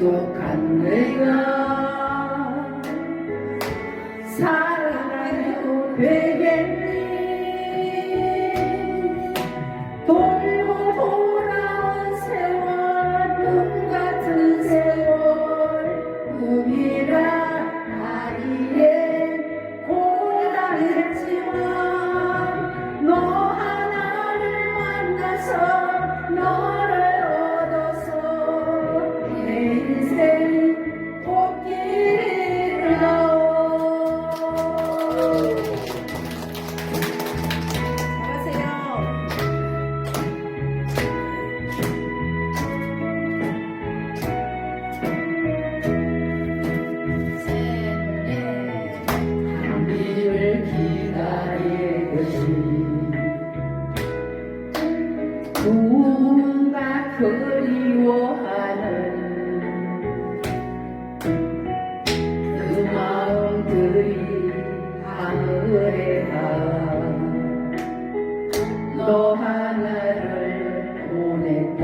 부족한 내가 사랑을 고백했니? 누군가 그리워하는 그 마음들이 하늘에 가너 하나를 보냈다.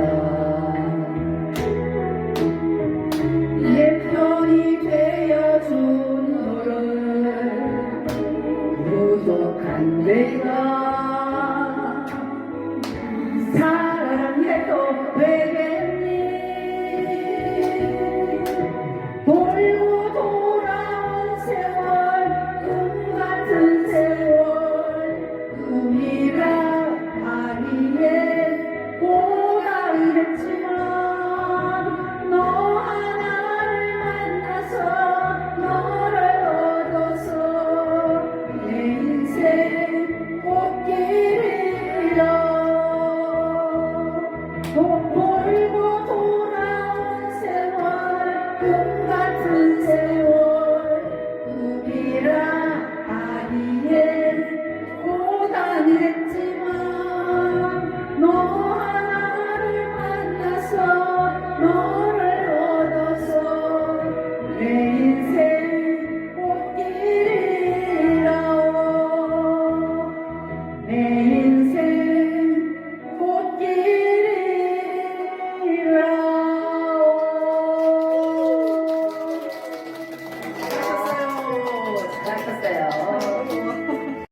내 편이 되어준 너를 무덕한 내가 ফের